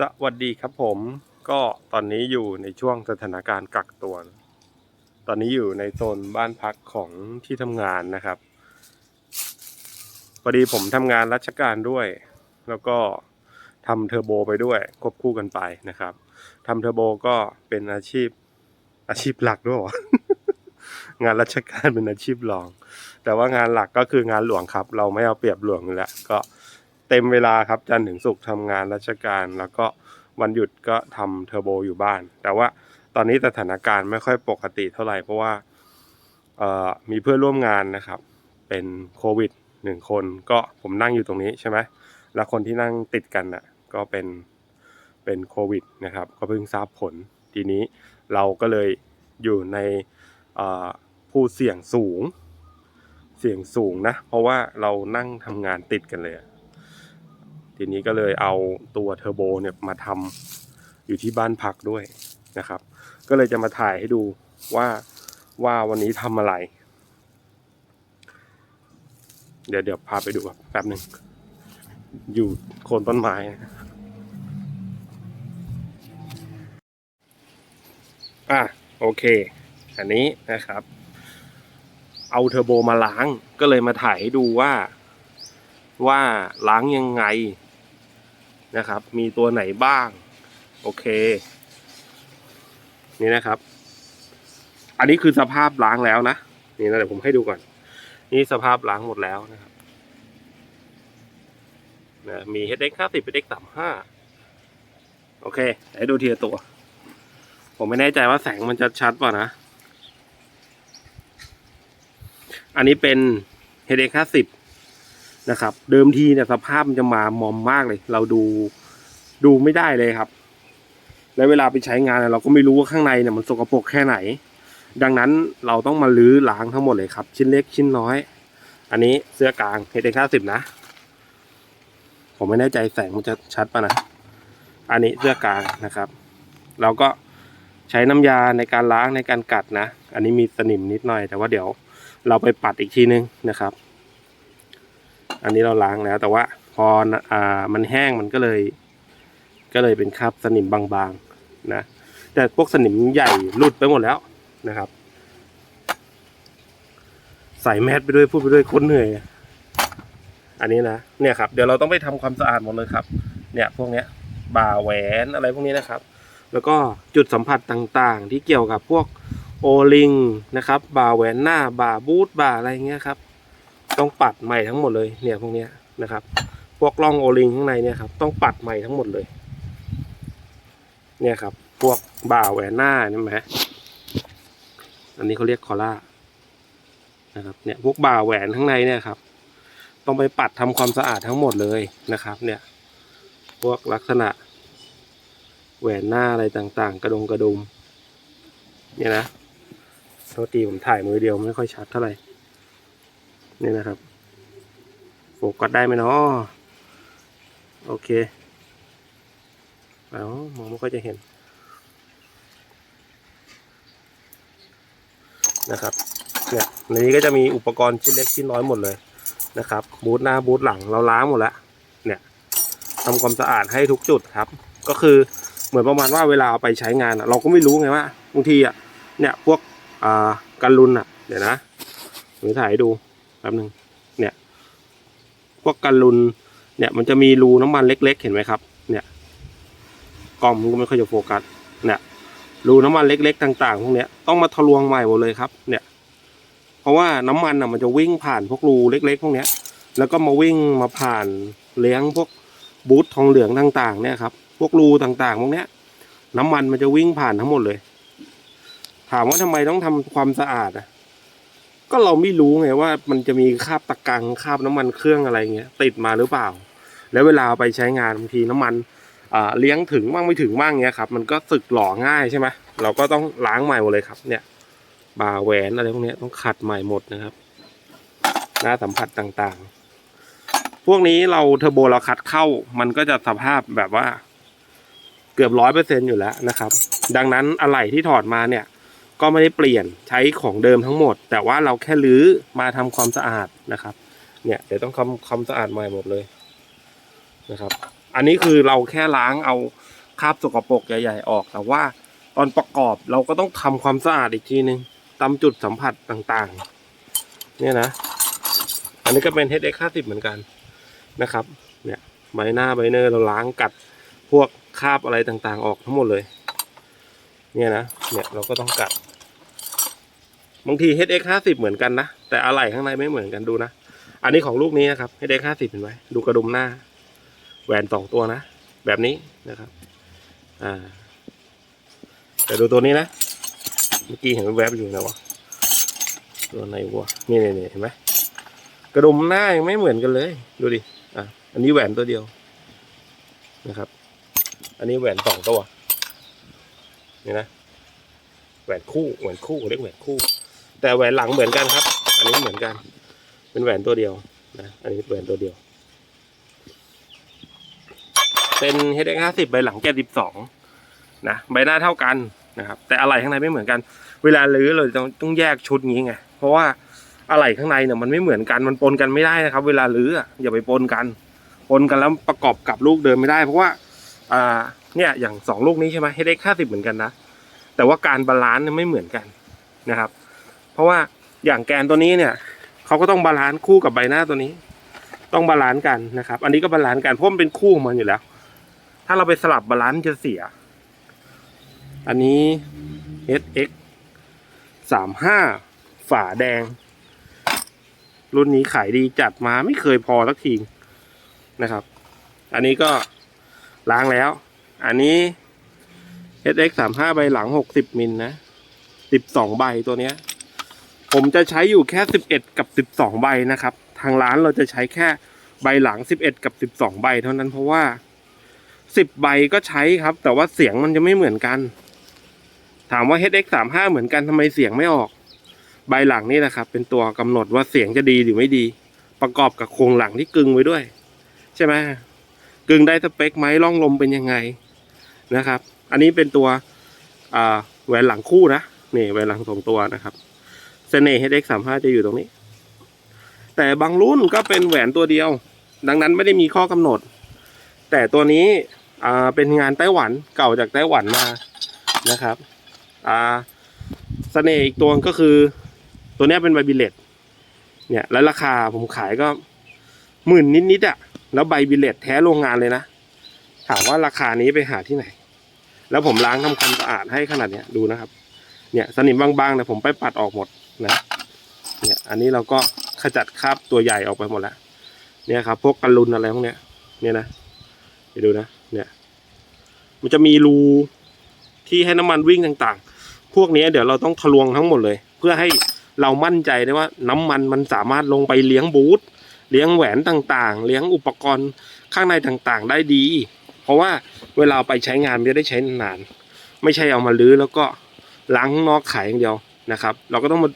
สวัสดีครับผมก็ตอนนี้อยู่ในช่วงสถานการณ์กักตัว ตอนนี้อยู่ในโซนบ้านพักของที่ทำงานนะครับพอดีผมทำงานราชการด้วย แล้วก็ทำเทอร์โบไปด้วยควบคู่กันไปนะครับทำเทอร์โบก็เป็นอาชีพอาชีพหลักด้วยงานราชการเป็นอาชีพรอง แต่ว่างานหลักก็คืองานหลวงครับ เราไม่เอาเปรียบหลวงแล้วก็ ต็มเวลาครับจันทร์ถึงศุกร์ทำงานราชการ แล้วก็วันหยุดก็ทำเทอร์โบอยู่บ้าน แต่ว่าตอนนี้สถานการณ์ไม่ค่อยปกติเท่าไหร่เพราะว่ามีเพื่อนร่วมงานนะครับ เป็นโควิดหนึ่งคนก็ผมนั่งอยู่ตรงนี้ใช่ไหมแล้วคนที่นั่งติดกันน่ะก็เป็นเป็นโควิดนะครับ ก็เพิ่งทราบผลทีนี้เราก็เลยอยู่ในผู้เสี่ยงสูง เสี่ยงสูงนะ เพราะว่าเรานั่งทำงานติดกันเลย ทีนี้ก็เลยเอาตัวเทอร์โบเนี่ยมาทำอยู่ที่บ้านพักด้วยนะครับ ก็เลยจะมาถ่ายให้ดูว่าว่าวันนี้ทำอะไร เดี๋ยวเดี๋ยวพาไปดูครับแป๊บหนึ่งอยู่โคนต้นไม้นะอะโอเค อันนี้นะครับ เอาเทอร์โบมาล้างก็เลยมาถ่ายให้ดูว่า ว่าล้างยังไง นะครับ มีตัวไหนบ้าง โอเค นี่นะครับ อันนี้คือสภาพล้างแล้วนะ นี่นะเดี๋ยวผมให้ดูก่อน นี่สภาพล้างหมดแล้วนะครับนะมี HX 50 HX 35โอเคเดี๋ยวให้ดูทีละตัว ผมไม่แน่ใจว่าแสงมันจะชัดเปล่านะ อันนี้เป็น HX 50 นะครับ เดิมทีเนี่ยสภาพมันจะมามอมมากเลย เราดูดูไม่ได้เลยครับ แล้วเวลาไปใช้งานเราก็ไม่รู้ว่าข้างในเนี่ยมันสกปรกแค่ไหน ดังนั้นเราต้องมาลื้อล้างทั้งหมดเลยครับ ชิ้นเล็กชิ้นน้อย อันนี้เสื้อกลาง HX 50นะ ผมไม่แน่ใจแสงมันจะชัดป่ะนะ อันนี้เสื้อกลางนะครับ เราก็ใช้น้ำยาในการล้างในการกัดนะ อันนี้มีสนิมนิดหน่อย แต่ว่าเดี๋ยวเราไปปัดอีกทีนึงนะครับ อันนี้เราล้างแล้ว แต่ว่าพออ่ามันแห้งมันก็เลย ก็เลยเป็นคราบสนิมบางๆนะแต่พวกสนิมใหญ่หลุดไปหมดแล้วนะครับ ใส่แมสไปด้วยพูดไปด้วยคนเหนื่อย อันนี้นะเนี่ยครับ เดี๋ยวเราต้องไปทำความสะอาดหมดเลยครับ เนี่ย พวกเนี้ยบ่าแหวนอะไรพวกนี้นะครับ แล้วก็จุดสัมผัสต่างๆ ที่เกี่ยวกับพวกโอลิงนะครับบ่าแหวนหน้าบ่าบูทบ่าอะไรเงี้ยครับ ต้องปัดใหม่ทั้งหมดเลยเนี่ยพวกนี้นะครับ พวกร่องโอลิงข้างในเนี่ยครับต้องปัดใหม่ทั้งหมดเลย เนี่ยครับ พวกบ่าแหวนหน้านี่ไหมอันนี้เขาเรียกคอล่านะครับเนี่ยพวกบ่าแหวนข้างในเนี่ยครับ ต้องไปปัดทำความสะอาดทั้งหมดเลยนะครับ เนี่ย พวกลักษณะ แหวนหน้าอะไรต่างๆ กระดงกระดุมเนี่ยนะโทษทีผมถ่ายมือเดียวไม่ค่อยชัดเท่าไหร่ นี่นะครับโฟกัสได้ไหมเนาะโอเคเอามองไม่ค่อยจะเห็นนะครับเนี่ยในนี้ก็จะมีอุปกรณ์ชิ้นเล็กชิ้นน้อยหมดเลยนะครับ บูทหน้าบูทหลังเราล้างหมดแล้วเนี่ยทำความสะอาดให้ทุกจุดครับ ก็คือเหมือนประมาณว่าเวลาเอาไปใช้งานเราก็ไม่รู้ไงว่าบางทีอะเนี่ยพวกอ่ากันรุนอะเดี๋ยวนะผมจะถ่ายให้ดู ป๊บหนึ่งเนี่ย พวกกันรุนเนี่ยมันจะมีรูน้ำมันเล็ก ๆ เห็นไหมครับ เนี่ยกล้องมันก็ไม่ค่อยจะโฟกัสเนี่ยรูน้ำมันเล็ก ๆ ต่างๆพวกเนี้ยต้องมาทะลวงใหม่หมดเลยครับ เนี่ย เพราะว่าน้ำมันอะมันจะวิ่งผ่านพวกรูเล็ก ๆ พวกเนี้ย แล้วก็มาวิ่งมาผ่านเลี้ยงพวกบูททองเหลืองต่างๆ เนี่ยครับ พวกรูต่างๆพวกเนี้ย น้ำมันมันจะวิ่งผ่านทั้งหมดเลย ถามว่าทำไมต้องทำความสะอาดอะ ก็เราไม่รู้ไงว่ามันจะมีคราบตะกังคราบน้ำมันเครื่องอะไรเงี้ยติดมาหรือเปล่า แล้วเวลาไปใช้งานบางทีน้ำมันเลี้ยงถึงบ้างไม่ถึงบ้างเงี้ยครับ มันก็สึกหล่อง่ายใช่ไหมเราก็ต้องล้างใหม่หมดเลยครับ เนี่ยบ่าแหวนอะไรพวกนี้ต้องขัดใหม่หมดนะครับ หน้าสัมผัสต่างๆ พวกนี้เราเทอร์โบเราคัดเข้า มันก็จะสภาพแบบว่า เกือบร้อยเปอร์เซ็นอยู่แล้วนะครับ ดังนั้นอะไหล่ที่ถอดมาเนี่ย ก็ไม่ได้เปลี่ยนใช้ของเดิมทั้งหมด แต่ว่าเราแค่รื้อมาทำความสะอาดนะครับ เนี่ยเดี๋ยวต้องทำความสะอาดใหม่หมดเลยนะครับ อันนี้คือเราแค่ล้างเอาคราบสกปรกใหญ่ๆออก แต่ว่าตอนประกอบเราก็ต้องทำความสะอาดอีกทีนึงตามจุดสัมผัสต่างๆ เนี่ยนะ อันนี้ก็เป็น HX 50 เหมือนกันนะครับ เนี่ยใบหน้าใบเนอร์เราล้างกัดพวกคราบอะไรต่างๆ ออกทั้งหมดเลย เนี่ยนะ เนี่ยเราก็ต้องกัด บางที HX 50เหมือนกันนะ แต่อะไหล่ข้างในไม่เหมือนกันดูนะ อันนี้ของลูกนี้นะครับ HX 50เห็นไหมดูกระดุมหน้า แหวนสองตัวนะ แบบนี้นะครับ อ่า แต่ดูตัวนี้นะ เมื่อกี้เห็นแวบอยู่นะวะ ตัวไหนวะ นี่นี่นี่เห็นไหมกระดุมหน้ายังไม่เหมือนกันเลย ดูดิ อะ อันนี้แหวนตัวเดียวนะครับ อันนี้แหวนสองตัว นี่นะ แหวนคู่ แหวนคู่เรียกแหวนคู่ แต่แหวนหลังเหมือนกันครับ อันนี้เหมือนกัน เป็นแหวนตัวเดียวนะอันนี้แหวนตัวเดียว เป็น HX 50ใบหลังแกสิบสองนะใบหน้าเท่ากันนะครับ แต่อะไหล่ข้างในไม่เหมือนกัน เวลาลื้อเราต้องต้องแยกชุดงี้ไงเพราะว่าอะไหล่ข้างในเนี่ยมันไม่เหมือนกันมันปนกันไม่ได้นะครับ เวลาลื้ออย่าไปปนกันปนกันแล้วประกอบกับลูกเดิมไม่ได้ เพราะว่าอ่าเนี่ยอย่างสองลูกนี้ใช่ไหม HX 50เหมือนกันนะแต่ว่าการบาลานซ์ไม่เหมือนกันนะครับ เพราะว่าอย่างแกนตัวนี้เนี่ยเขาก็ต้องบาลานซ์คู่กับใบหน้าตัวนี้ ต้องบาลานซ์กันนะครับ อันนี้ก็บาลานซ์กันเพราะมันเป็นคู่ของมันอยู่แล้ว ถ้าเราไปสลับบาลานซ์จะเสีย อันนี้ SX สามห้าฝาแดง รุ่นนี้ขายดีจัดมาไม่เคยพอสักทีนะครับ อันนี้ก็ล้างแล้ว อันนี้ SX สามห้าใบหลังหกสิบมิลนะสิบสองใบตัวเนี้ย ผมจะใช้อยู่แค่สิบเอ็ดกับสิบสองใบนะครับ ทางร้านเราจะใช้แค่ใบหลังสิบเอ็ดกับสิบสองใบเท่านั้นเพราะว่าสิบใบก็ใช้ครับ แต่ว่าเสียงมันจะไม่เหมือนกัน ถามว่า HX สามห้าเหมือนกันทำไมเสียงไม่ออก ใบหลังนี่นะครับ เป็นตัวกำหนดว่าเสียงจะดีหรือไม่ดี ประกอบกับโครงหลังที่กึงไว้ด้วย ใช่ไหมกึงได้สเปคไหมร่องลมเป็นยังไงนะครับ อันนี้เป็นตัวแหวนหลังคู่นะนี่แหวนหลังสองตัวนะครับ สน่ห์ HX สามห้าจะอยู่ตรงนี้ แต่บางรุ่นก็เป็นแหวนตัวเดียว ดังนั้นไม่ได้มีข้อกำหนด แต่ตัวนี้อ่าเป็นงานไต้หวันเก่าจากไต้หวันมานะครับอ่าเสน่ห์อีกตัวก็คือ ตัวนี้เป็นใบบิเลตเนี่ยแล้วราคาผมขายก็หมื่นนิดๆอะ่ะแล้วใบบิเลตแท้โรงงานเลยนะ ถามว่าราคานี้ไปหาที่ไหน แล้วผมล้างทำความสะอาดให้ขนาดเนี้ยดูนะครับ เนี่ยสนิมบางๆเนี่ยผมไปปัดออกหมด นะเนี่ยอันนี้เราก็ขจัดคราบตัวใหญ่ออกไปหมดแล้วเนี่ยครับพวกกันลุนอะไรพวกเนี้ยเนี่ยนะไปดูนะเนี่ยมันจะมีรูที่ให้น้ำมันวิ่งต่างๆ พวกนี้เดี๋ยวเราต้องทะลวงทั้งหมดเลย เพื่อให้เรามั่นใจได้ว่าน้ำมันมันสามารถลงไปเลี้ยงบูทเลี้ยงแหวนต่างๆ เลี้ยงอุปกรณ์ข้างในต่างๆ ได้ดี เพราะว่าเวลาไปใช้งานมันจะได้ใช้นานๆไม่ใช่เอามาลื้อแล้วก็ล้างข้างนอกขายอย่างเดียว นะครับ เราก็ต้องมา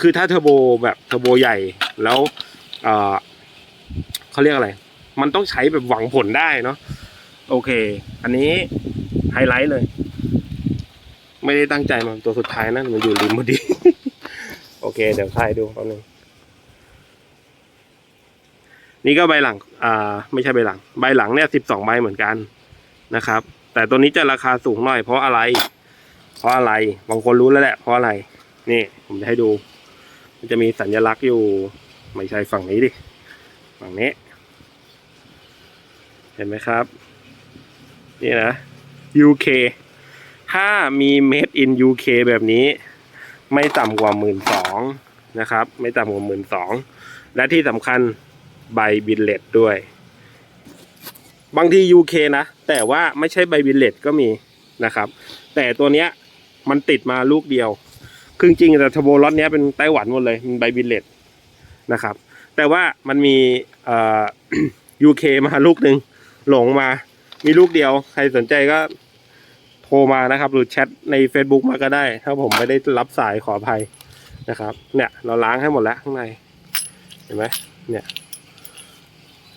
คือถ้าเทอร์โบแบบเทอร์โบใหญ่แล้วเออเขาเรียกอะไร มันต้องใช้แบบหวังผลได้เนาะโอเค อันนี้ไฮไลท์เลย ไม่ได้ตั้งใจมาตัวสุดท้ายนะมันอยู่ริมพอดี โอเค เดี๋ยวถ่ายดูแป๊บนึงนี่ก็ใบหลัง อ่า ไม่ใช่ใบหลัง ใบหลังเนี่ยสิบสองใบเหมือนกันนะครับ แต่ตัวนี้จะราคาสูงหน่อยเพราะอะไร เพราะอะไร บางคนรู้แล้วแหละ เพราะอะไร นี่ผมจะให้ดู มันจะมีสัญลักษณ์อยู่ ไม่ใช่ฝั่งนี้ดิ ฝั่งนี้ เห็นไหมครับ นี่นะ UK ถ้ามี made in UK แบบนี้ ไม่ต่ำกว่าหมื่นสองนะครับ ไม่ต่ำกว่าหมื่นสองและที่สำคัญใบบิลเลตด้วย บางที UK นะ แต่ว่าไม่ใช่ใบบิลเลตก็มีนะครับ แต่ตัวเนี้ยมันติดมาลูกเดียว คือจริงแต่ทโบล็อตเนี้ยเป็นไต้หวันหมดเลยมันใบบิลเลตนะครับ แต่ว่ามันมีเอ่อ UK มาลูกหนึ่งหลงมา มีลูกเดียว ใครสนใจก็โทรมานะครับ หรือแชทใน Facebook มาก็ได้ ถ้าผมไม่ได้รับสายขออภัยนะครับ เนี่ย เราล้างให้หมดแล้วข้างใน เห็นไหมเนี่ย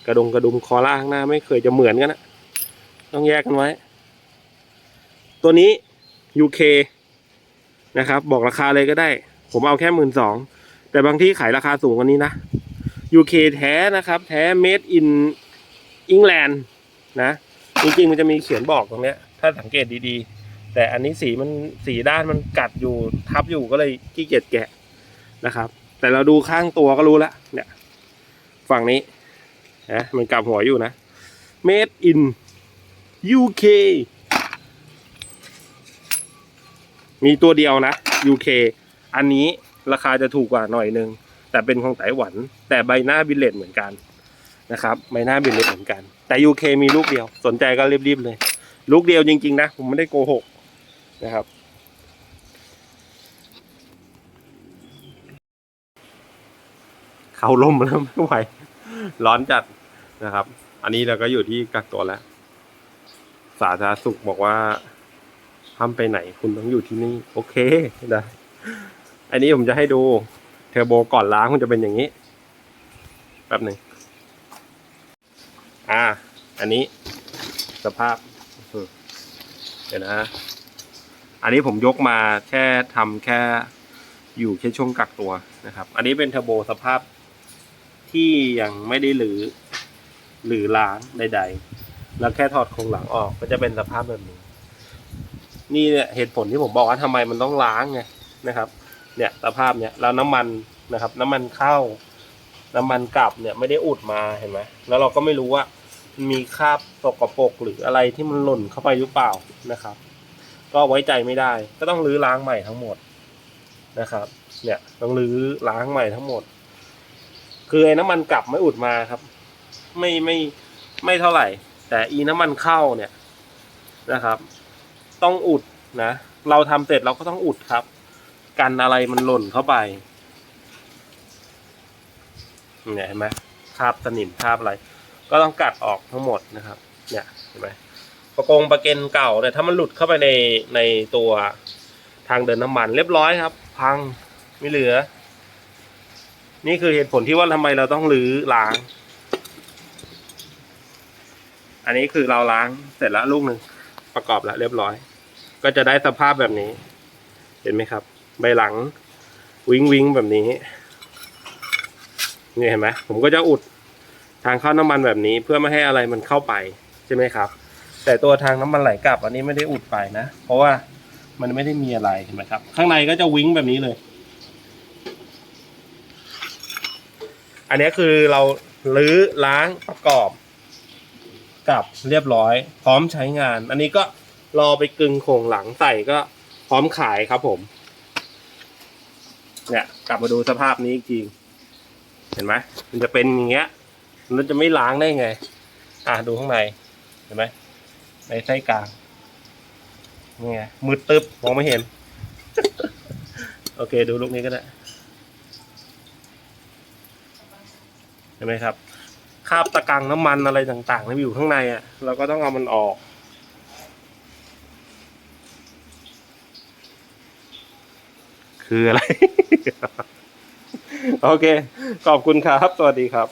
กระดงกระดุมคอล่าข้างหน้าไม่เคยจะเหมือนกันนะต้องแยกกันไว้ ตัวนี้ UK นะครับ บอกราคาเลยก็ได้ ผมเอาแค่หมื่นสองแต่บางที่ขายราคาสูงกว่านี้นะ UK แท้นะครับ แท้ made in England นะจริงๆมันจะมีเขียนบอกตรงเนี้ย ถ้าสังเกตดีๆ แต่อันนี้สีมันสีด้านมันกัดอยู่ทับอยู่ก็เลยขี้เกียจแกะนะครับ แต่เราดูข้างตัวก็รู้แล้วเนี่ยฝั่งนี้นะมันกลับหัวอยู่นะ made in UK มีตัวเดียวนะ UK อันนี้ราคาจะถูกกว่าหน่อยนึง แต่เป็นของไต้หวัน แต่ใบหน้าบิลเลตเหมือนกันนะครับใบหน้าบิลเลตเหมือนกัน แต่ UK มีลูกเดียว สนใจก็รีบๆเลย ลูกเดียวจริง ๆ นะ ผมไม่ได้โกหกนะครับเขาล่มแล้วไม่ไหว ร้อนจัดนะครับ อันนี้เราก็อยู่ที่กักตัวแล้ว สาธารณสุขบอกว่า ห้ามไปไหนคุณต้องอยู่ที่นี่ โอเคได้อันนี้ผมจะให้ดูเทอร์โบก่อนล้างมันจะเป็นอย่างนี้ แป๊บหนึ่งอ่า อันนี้สภาพเดี๋ยวนะ อันนี้ผมยกมาแค่ทำแค่อยู่แค่ช่วงกักตัวนะครับ อันนี้เป็นเทอร์โบสภาพที่ยังไม่ได้หรือหรือล้างใด ๆ แล้วแค่ถอดโครงหลังออกก็จะเป็นสภาพแบบนี้ นี่เนี่ยเหตุผลที่ผมบอกว่าทำไมมันต้องล้างไงนะครับ เนี่ยสภาพเนี่ยแล้วน้ำมันนะครับ น้ำมันเข้า น้ำมันกลับเนี่ยไม่ได้อุดมาเห็นไหมแล้วเราก็ไม่รู้ว่ามันมีคราบสกปรกหรืออะไรที่มันหล่นเข้าไปหรือเปล่านะครับ ก็ไว้ใจไม่ได้ ก็ต้องรื้อล้างใหม่ทั้งหมดนะครับ เนี่ยต้องรื้อล้างใหม่ทั้งหมด คือไอ้น้ำมันกลับไม่อุดมาครับ ไม่ไม่ไม่เท่าไหร่ แต่อีน้ำมันเข้าเนี่ยนะครับ ต้องอุดนะ เราทำเสร็จเราก็ต้องอุดครับ กันอะไรมันหล่นเข้าไปเนี่ยเห็นไหมคาบสนิมคาบอะไร ก็ต้องกัดออกทั้งหมดนะครับ เนี่ยเห็นไหมประกงประเก็นเก่าเนี่ยถ้ามันหลุดเข้าไปในในตัวทางเดินน้ำมันเรียบร้อยครับ พังไม่เหลือ นี่คือเหตุผลที่ว่าทำไมเราต้องรื้อล้าง อันนี้คือเราล้างเสร็จแล้วลูกหนึ่ง ประกอบแล้วเรียบร้อย ก็จะได้สภาพแบบนี้ เห็นไหมครับ ใบหลัง วิงวิงแบบนี้นี่เห็นไหมผมก็จะอุดทางเข้าน้ำมันแบบนี้เพื่อไม่ให้อะไรมันเข้าไปใช่ไหมครับ แต่ตัวทางน้ำมันไหลกลับ อันนี้ไม่ได้อุดไปนะ เพราะว่ามันไม่ได้มีอะไรเห็นไหมครับ ข้างในก็จะวิงแบบนี้เลย อันนี้คือเราลื้อล้างประกอบ กลับเรียบร้อย พร้อมใช้งาน อันนี้ก็รอไปกึงโครงหลังใส่ก็พร้อมขายครับผม เนี่ย กลับมาดูสภาพนี้อีกทีเห็นไหมมันจะเป็นอย่างเงี้ยมันจะไม่ล้างได้ไง อะดูข้างในเห็นไหมในไส้กลางนี่ไงมืดตึ๊บมองไม่เห็น โอเค ดูลูกนี้ก็ได้เห็นไหมครับ คราบตะกังน้ำมันอะไรต่างๆที่อยู่ข้างในอะ เราก็ต้องเอามันออก คืออะไร โอเค ขอบคุณครับ สวัสดีครับ